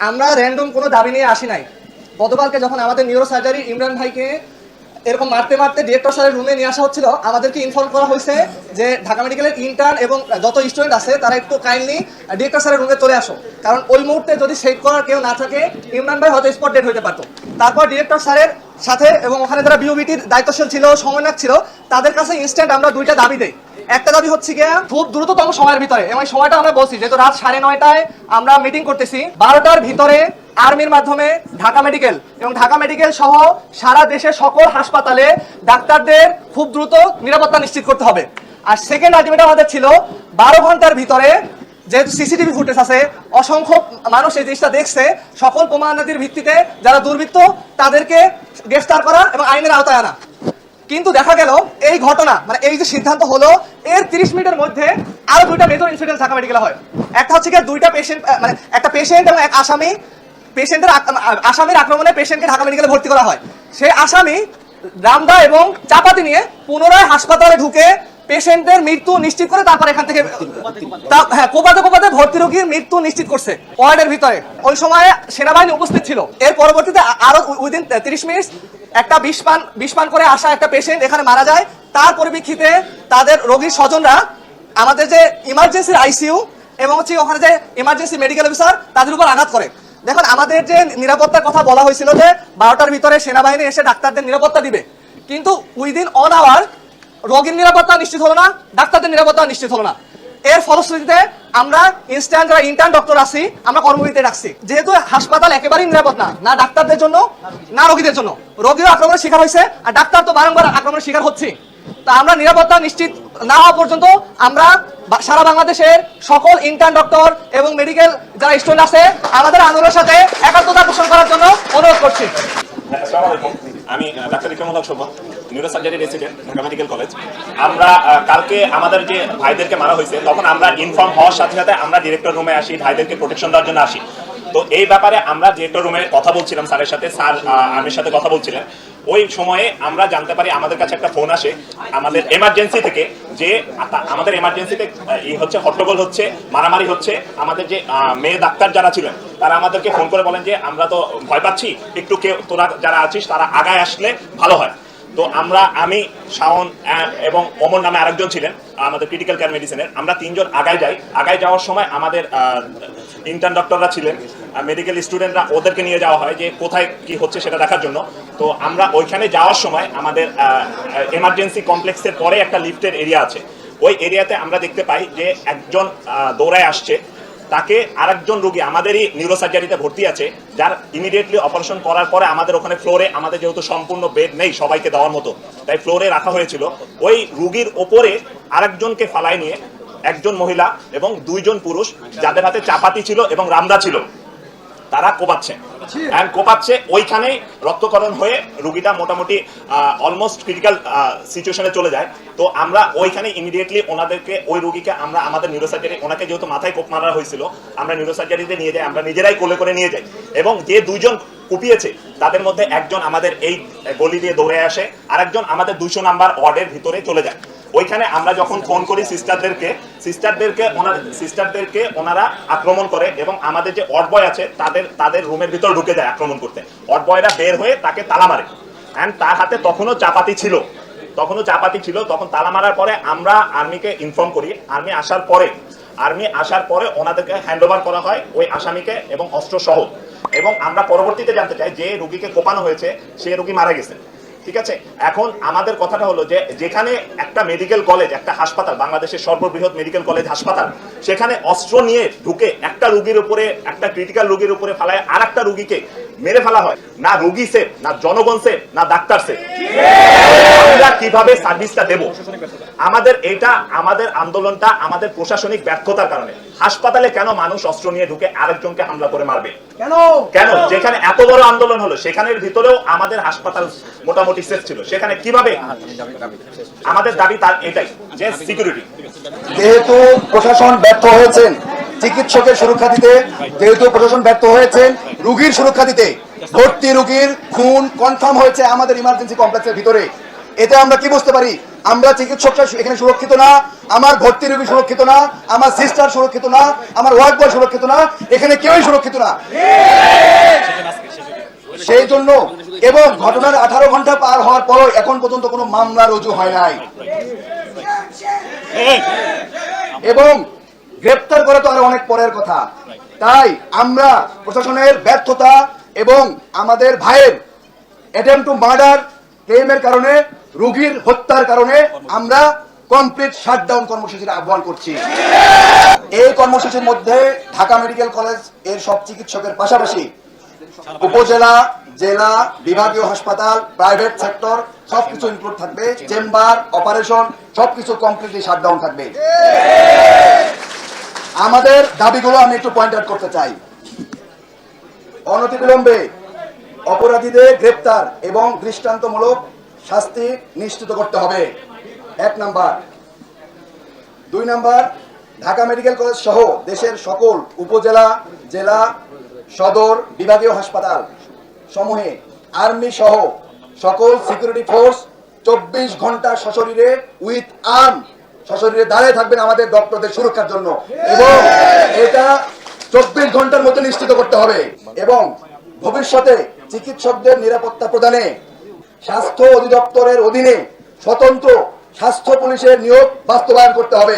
আমরা র্যান্ডম কোনো দাবি নিয়ে আসি নাই। গতকালকে যখন আমাদের নিউরো সার্জারি ইমরান ভাইকে এরকম মারতে মারতে ডিরেক্টর স্যারের রুমে নিয়ে আসা হচ্ছিল, আমাদেরকে ইনফর্ম করা হয়েছে যে ঢাকা মেডিকেলের ইন্টার্ন এবং যত স্টুডেন্ট আছে, তারা একটু কাইন্ডলি ডিরেক্টর স্যারের রুমে চলে আসো। কারণ ওই মুহূর্তে যদি সেভ করার কেউ না থাকে, ইমরান ভাই হয়তো স্পট ডেট হতে পারতো। তারপর ডিরেক্টর স্যারের সাথে এবং ওখানে যারা বিওবিটির দায়িত্বশীল ছিল, সমন্বয়ক ছিল, তাদের কাছে ইনস্ট্যান্ট আমরা দুইটা দাবি দেই। একটা দাবি হচ্ছে গিয়ে খুব দ্রুততম সময়ের ভিতরে। এবং সময়টা আমরা বলছি, যেহেতু রাত সাড়ে নয়টায় আমরা মিটিং করতেছি, বারোটার ভিতরে আর্মির মাধ্যমে ঢাকা মেডিকেল এবং ঢাকা মেডিকেল সহ সারা দেশের সকল হাসপাতালে ডাক্তারদের খুব দ্রুত নিরাপত্তা নিশ্চিত করতে হবে। আর সেকেন্ড আলটিমেট আমাদের ছিল, বারো ঘণ্টার ভিতরে যেহেতু সিসিটিভি ফুটেজ আছে, অসংখ্য মানুষ এই জিনিসটা দেখছে, সকল প্রমাণাদির ভিত্তিতে যারা দুর্বৃত্ত, তাদেরকে গ্রেফতার করা এবং আইনের আওতায় আনা। কিন্তু দেখা গেল এই ঘটনা মানে এই যে সিদ্ধান্ত হলো, এর 30 মিনিটের মধ্যে আরও দুইটা মেজর ইনসিডেন্ট ঢাকা মেডিকেলে হয়। একটা হচ্ছে কি দুইটা পেশেন্ট মানে একটা পেশেন্ট এবং এক আসামি পেশেন্টের আসামির আক্রমণে পেশেন্টকে ঢাকা মেডিকেলে ভর্তি করা হয়। সেই আসামি রামদা এবং চাপাতি নিয়ে পুনরায় হাসপাতালে ঢুকে পেশেন্টের মৃত্যু নিশ্চিত করে তারপর এখান থেকে হ্যাঁ কোপাতে কোপাতে ভর্তি রোগীর মৃত্যু নিশ্চিত করছে ওয়ার্ডের ভিতরে। ওই সময় সেনাবাহিনী উপস্থিত ছিল। এর পরবর্তীতে আরও উইদিন তিরিশ মিনিট একটা বিষ পান বিষ পান করে আসা একটা পেশেন্ট এখানে মারা যায়। তার পরিপ্রেক্ষিতে তাদের রোগীর স্বজনরা আমাদের যে ইমার্জেন্সির আইসিইউ এবং হচ্ছে ওখানে যে ইমার্জেন্সি মেডিকেল অফিসার তাদের উপর আঘাত করে। দেখুন, আমাদের যে নিরাপত্তার কথা বলা হয়েছিল যে বারোটার ভিতরে সেনাবাহিনী এসে ডাক্তারদের নিরাপত্তা দিবে। কিন্তু উইদিন অন আওয়ার রোগীর নিরাপত্তা নিশ্চিত হলো না, ডাক্তারদের নিরাপত্তা নিশ্চিত হলো না। এর ফলশ্রুতিতে আমরা ইনস্ট্যান্ট যারা ইন্টার্ন ডক্টর আছি, আমরা কর্মবিরতি রাখছি। যেহেতু হাসপাতাল একেবারেই নিরাপদ না না ডাক্তারদের জন্য, না রোগীদের জন্য। রোগীও আক্রমণের শিকার হয়েছে, আর ডাক্তার তো বারংবার আক্রমণের শিকার হচ্ছে। তা আমরা নিরাপত্তা নিশ্চিত না হওয়া পর্যন্ত আমরা সারা বাংলাদেশের সকল ইন্টার্ন ডক্টর এবং মেডিকেল যারা স্টুডেন্ট আছে আমাদের আন্দোলনের সাথে একাত্মতা পোষণ করার জন্য অনুরোধ করছি। আমি doctor Ikramul Haque Shovon neurosurgery resident, Dhaka medical college. আমরা কালকে আমাদের যে ভাইদেরকে মারা হয়েছে, তখন আমরা ইনফর্ম হওয়ার সাথে সাথে আমরা ডিরেক্টর রুমে আসি, ভাইদেরকে প্রোটেকশন দেওয়ার জন্য আসি। তো এই ব্যাপারে আমরা ডিরেক্টর রুমে কথা বলছিলাম স্যারের সাথে, স্যার আর্মির সাথে কথা বলছিলেন। ওই সময়ে আমরা জানতে পারি আমাদের কাছে একটা ফোন আসে, আমাদের এমার্জেন্সি থেকে যে আমাদের এমার্জেন্সিতে হচ্ছে হট্টগোল হচ্ছে, মারামারি হচ্ছে, আমাদের যে মেয়ে ডাক্তার যারা ছিলেন তারা আমাদেরকে ফোন করে বলেন যে, আমরা তো ভয় পাচ্ছি। একটু কেউ, তোরা যারা আছিস, তারা আগায় আসলে ভালো হয়। তো আমরা, আমি, শাওন এবং অমর নামে আরেকজন ছিলেন, আমাদের ক্রিটিক্যাল কেয়ার মেডিসিনের আমরা তিনজন আগায় যাই। আগায় যাওয়ার সময় আমাদের ইন্টার্ন ডক্টররা ছিলেন। মেডিকেল স্টুডেন্টরা ওদেরকে নিয়ে যাওয়া হয় যে, কোথায় কি হচ্ছে সেটা দেখার জন্য। তো আমরা ওইখানে যাওয়ার সময় আমাদের এমার্জেন্সি কমপ্লেক্সের পরে একটা লিফটের এরিয়া আছে। ওই এরিয়াতে আমরা দেখতে পাই যে, একজন দৌড়ায় আসছে। তাকে আরেকজন রোগী, আমাদেরই নিউরোসার্জারিতে ভর্তি আছে, যার ইমিডিয়েটলি অপারেশন করার পরে আমাদের ওখানে ফ্লোরে আমাদের যেহেতু সম্পূর্ণ বেড নেই সবাইকে দেওয়ার মতো, তাই ফ্লোরে রাখা হয়েছিল। ওই রুগীর ওপরে আরেকজনকে ফালায় নিয়ে একজন মহিলা এবং দুইজন পুরুষ, যাদের হাতে চাপাতি ছিল এবং রামদা ছিল। তারা কোপাচ্ছে। অ্যান্ড কোপাচ্ছে। ওইখানেই রক্তকরণ হয়ে রুগীটা মোটামুটি অলমোস্ট ক্রিটিক্যাল সিচুয়েশনে চলে যায়। তো আমরা ওইখানে ইমিডিয়েটলি ওনাদেরকে ওই রুগীকে আমরা আমাদের নিউরোসার্জারি ওনাকে যেহেতু মাথায় কোপ মারা হয়েছিল আমরা নিউরোসার্জারিতে নিয়ে যাই আমরা নিজেরাই কোলে করে নিয়ে যাই। এবং যে দুইজন কুপিয়েছে তাদের মধ্যে একজন আমাদের এই গলি দিয়ে দৌড়ে আসে আরেকজন আমাদের দুইশো নাম্বার ওয়ার্ডের ভিতরে চলে যায়। ওইখানে আমরা যখন ফোন করি সিস্টারদেরকে সিস্টারদেরকে ওনার সিস্টারদেরকে ওনারা আক্রমণ করে এবং আমাদের যে অট বয় আছে, তাদের তাদের রুমের ভিতর ঢুকে যায় আক্রমণ করতে। অট বয়রা বের হয়ে তাকে তালা মারে। অ্যান্ড তার হাতে তখনও চাপাতি ছিল। তখনও চাপাতি ছিল। তখন তালা মারার পরে আমরা আর্মিকে ইনফর্ম করি। আর্মি আসার পরে আর্মি আসার পরে ওনাদেরকে হ্যান্ড করা হয় ওই আসামিকে এবং অস্ত্র সহ। এবং আমরা পরবর্তীতে জানতে চাই যে রুগীকে কোপানো হয়েছে, সে রুগী মারা গেছে। ঠিক আছে? এখন আমাদের কথাটা হলো যে, যেখানে একটা মেডিকেল কলেজ একটা হাসপাতাল, বাংলাদেশের সর্ববৃহৎ মেডিকেল কলেজ হাসপাতাল, সেখানে অস্ত্র নিয়ে ঢুকে একটা রুগীর উপরে, একটা ক্রিটিক্যাল রুগীর উপরে ফেলায় আর একটা রুগীকে মেরে ফেলা হয়। না রুগী সেফ না জনগণ সেফ না ডাক্তার সেফ আমরা কীভাবে সার্ভিসটা দেব? আমাদের এটা, আমাদের আন্দোলনটা, আমাদের প্রশাসনিক ব্যর্থতার কারণে। হাসপাতালে কেন মানুষ অস্ত্র নিয়ে ঢুকে আরেকজনকে হামলা করে মারবে? কেন? কেন? যেখানে এত বড় আন্দোলন হলো সেখানের ভিতরেও আমাদের হাসপাতাল মোটামুটি সেফ ছিল। সেখানে কীভাবে? আমাদের দাবি তার এটাই যে সিকিউরিটি যেহেতু প্রশাসন ব্যর্থ হয়েছেন চিকিৎসকের সুরক্ষা দিতে যেহেতু প্রশাসন ব্যর্থ হয়েছেন রুগীর সুরক্ষা দিতে ভর্তি রুগীর খুন কনফার্ম হয়েছে আমাদের ইমার্জেন্সি কমপ্লেক্সের ভিতরে। এতে আমরা কি বুঝতে পারি? আমরা চিকিৎসকরা এখানে সুরক্ষিত না, আমার ভর্তি রোগী সুরক্ষিত না, আমার সিস্টার সুরক্ষিত না, আমার ওয়ার্ড বয় সুরক্ষিত না, এখানে কেউই সুরক্ষিত না। সেই জন্য এবং ঘটনার আঠারো ঘণ্টা পার হওয়ার পরও এখন পর্যন্ত কোনো মামলা রুজু হয় নাই। এবং গ্রেপ্তার করা তো আরও অনেক পরের কথা। তাই আমরা প্রশাসনের ব্যর্থতা এবং আমাদের ভাইয়ের অ্যাটেম্প টু মার্ডার ক্লেমের কারণে, রোগীর হত্যার কারণে আমরা কমপ্লিট শাটডাউন কর্মসূচির আহ্বান করছি। এই কর্মসূচির মধ্যে ঢাকা মেডিকেল কলেজের সব চিকিৎসকের পাশাপাশি উপজেলা, জেলা, বিভাগীয় হাসপাতাল, প্রাইভেট সেক্টর সবকিছু ইনক্লুড থাকবে। চেম্বার, অপারেশন, সবকিছু কমপ্লিটলি শাটডাউন থাকবে। আমাদের দাবিগুলো আমি একটু পয়েন্ট আউট করতে চাই। অনতিবিলম্বে অপরাধীদের গ্রেপ্তার এবং দৃষ্টান্তমূলক শাস্তি নিশ্চিত করতে হবে। এক নাম্বার। দুই নাম্বার, ঢাকা মেডিকেল কলেজ সহ দেশের সকল উপজেলা, জেলা, সদর, বিভাগীয় হাসপাতাল সমূহে আর্মি সহ সকল সিকিউরিটি ফোর্স চব্বিশ ঘণ্টা সশরীরে উইথ আর্ম সশরীরে দাঁড়িয়ে থাকবেন আমাদের ডক্টরদের সুরক্ষার জন্য এবং এটা চব্বিশ ঘণ্টার মধ্যে নিশ্চিত করতে হবে এবং ভবিষ্যতে চিকিৎসকদের নিরাপত্তা প্রদানে স্বাস্থ্য অধিদপ্তরের অধীনে স্বতন্ত্র স্বাস্থ্য পুলিশের নিয়োগ বাস্তবায়ন করতে হবে।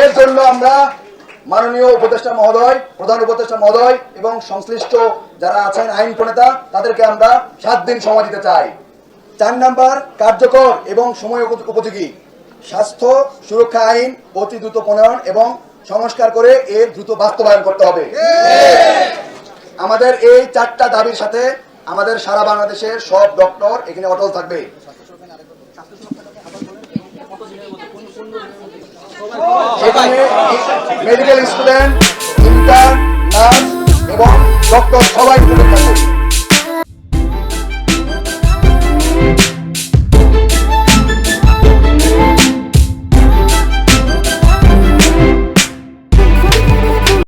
এর জন্য আমরা মাননীয় উপদেষ্টা মহোদয়, প্রধান উপদেষ্টা মহোদয় এবং সংশ্লিষ্ট যারা আছেন আইন প্রণেতা, তাদেরকে আমরা সাত দিন সময় দিতে চাই। চার নাম্বার, কার্যকর এবং সময় উপযোগী স্বাস্থ্য সুরক্ষা আইন অতি দ্রুত প্রণয়ন এবং সংস্কার করে এর দ্রুত বাস্তবায়ন করতে হবে। আমাদের এই চারটা দাবির সাথে আমাদের সারা বাংলাদেশের সব ডক্টর এখানে অটল থাকবে। মেডিকেল স্টুডেন্ট ইন্টার নার্স এবং ডক্টর সবাই থাকবে।